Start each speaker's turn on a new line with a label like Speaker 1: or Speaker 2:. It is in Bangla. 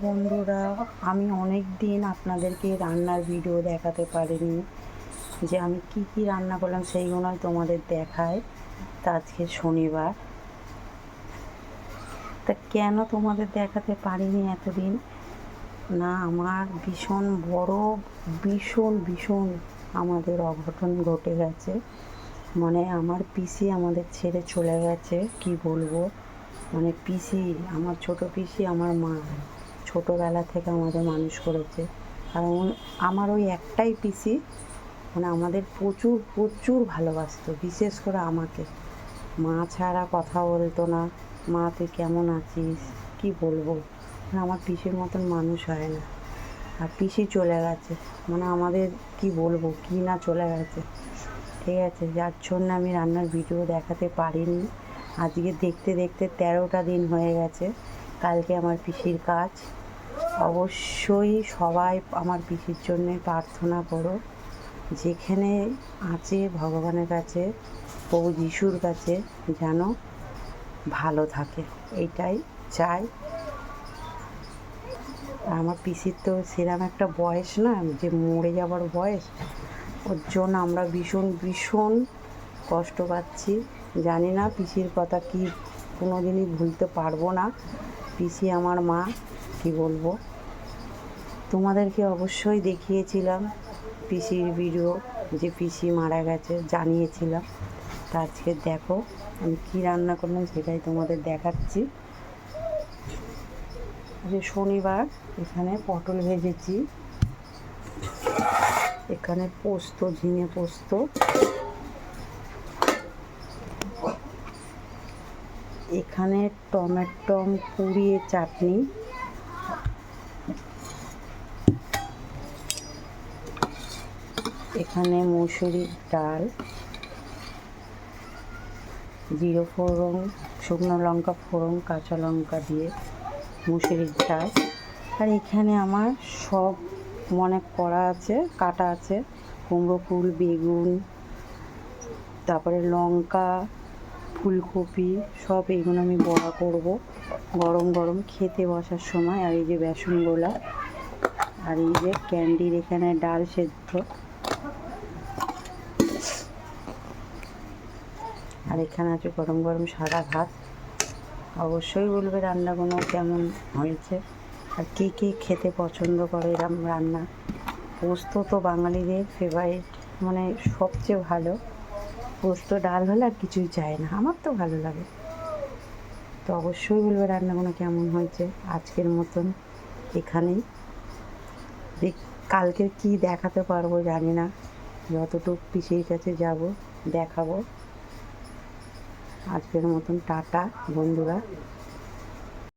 Speaker 1: বন্ধুরা, আমি অনেক দিন আপনাদেরকে রান্নার ভিডিও দেখাতে পারিনি যে আমি কি কি রান্না করলাম সেইগুলোই তোমাদের দেখায়। তা আজকে শনিবার। তা কেন তোমাদের দেখাতে পারিনি এতদিন? না, আমার ভীষণ বড়, ভীষণ ভীষণ আমাদের অঘটন ঘটে গেছে। মানে আমার পিসি আমাদের ছেড়ে চলে গেছে, কি বলব? মানে পিসি আমার ছোট পিসি আমার মা। ছোটোবেলা থেকে আমাদের মানুষ করেছে। কারণ আমার ওই একটাই পিসি মানে আমাদের প্রচুর প্রচুর ভালোবাসতো, বিশেষ করে আমাকে। মা ছাড়া কথা বলতো না, মা তুই কেমন আছিস, কি বলব? মানে আমার পিসির মতন মানুষ হয় না। আর পিসি চলে গেছে মানে আমাদের কি বলব, কি না চলে গেছে। ঠিক আছে, যার জন্য আমি রান্নার ভিডিও দেখাতে পারিনি। আজকে দেখতে দেখতে তেরোটা দিন হয়ে গেছে, কালকে আমার পিসির কাজ। অবশ্যই সবাই আমার পিসির জন্য প্রার্থনা করো। যেখানে আছে ভগবানের কাছে, প্রভু যিশুর কাছে যেন ভালো থাকে এইটাই চাই। আমার পিসির তো সেরকম একটা বয়স না, যে মরে যাওয়ার বয়স। ওর জন্য আমরা ভীষণ ভীষণ কষ্ট পাচ্ছি। জানি না পিসির কথা কি কোনো দিনই ভুলতে পারব না। পিসি আমার মা। কি বলব? তোমাদেরকে অবশ্যই দেখিয়েছিলাম পিসির ভিডিও যে পিসি মারা গেছে, জানিয়েছিলাম। তা আজকে দেখো, আমি কী রান্না করলাম সেটাই তোমাদের দেখাচ্ছি। যে শনিবার এখানে পটল ভেজেছি। এখানে পোস্ত, ঝিঙে পোস্ত। এখানে টমেটম পুড়িয়ে চাটনি। এখানে মুসুরির ডাল, জিরো ফোড়ন, শুকনো লঙ্কা ফোড়ন, কাঁচা লঙ্কা দিয়ে মুসুরির ডাল। আর এখানে আমার সব মনে করা আছে, কাটা আছে। কুমড়ো ফুল, বেগুন, তারপরে লঙ্কা ফুলকপি সব এগুলো আমি বড়া করব। গরম গরম খেতে বসার সময় আর এই যে বেসন গোলা আর এই যে ক্যান্ডির এখানে ডাল সেদ্ধ। আর এখানে আছে গরম গরম সাদা ভাত। অবশ্যই বলবে রান্নাগুলো কেমন হয়েছে আর কী কী খেতে পছন্দ করে এরম রান্না। পোস্ত তো বাঙালিদের ফেভারিট মানে সবচেয়ে ভালো। পোস্ত, ডাল হলে আর কিছুই চায় না। আমার তো ভালো লাগে। তো অবশ্যই বলবে রান্নাগুলো কেমন হয়েছে আজকের মতন এখানেই। কালকে কি দেখাতে পারব জানি না। যতটুকু পিসির কাছে যাব, দেখাবো। আজকের মতন টাটা বন্ধুরা।